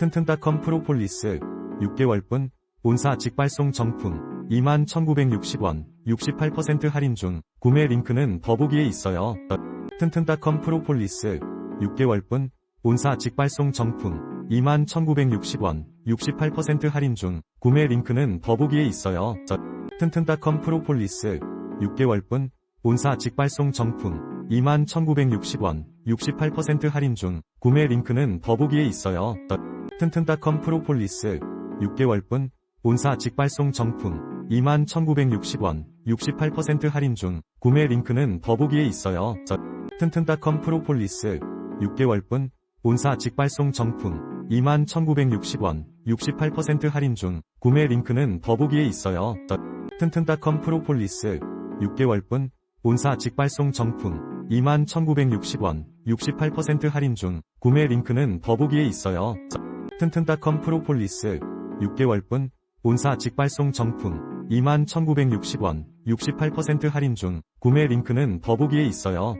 튼튼닷컴 프로폴리스 6개월분 본사 직발송 정품 21,960원 68% 할인 중 구매 링크는 더보기에 있어요. 튼튼닷컴 프로폴리스 6개월분 본사 직발송 정품 21,960원 68% 할인 중 구매 링크는 더보기에 있어요. 튼튼닷컴 프로폴리스 6개월분 본사 직발송 정품 21,960원 68% 할인 중 구매 링크는 더보기에 있어요. 튼튼닷컴 프로폴리스 6개월분 본사 직발송 정품 21,960원 68% 할인 중 구매 링크는 더보기에 있어요. 튼튼닷컴 프로폴리스 6개월분 본사 직발송 정품 21,960원 68% 할인 중 구매 링크는 더보기에 있어요. 튼튼닷컴 프로폴리스 6개월분 본사 직발송 정품 21,960원 68% 할인 중 구매 링크는 더보기에 있어요. 튼튼닷컴 프로폴리스 6개월분 본사 직발송 정품 21,960원 68% 할인 중 구매 링크는 더보기에 있어요.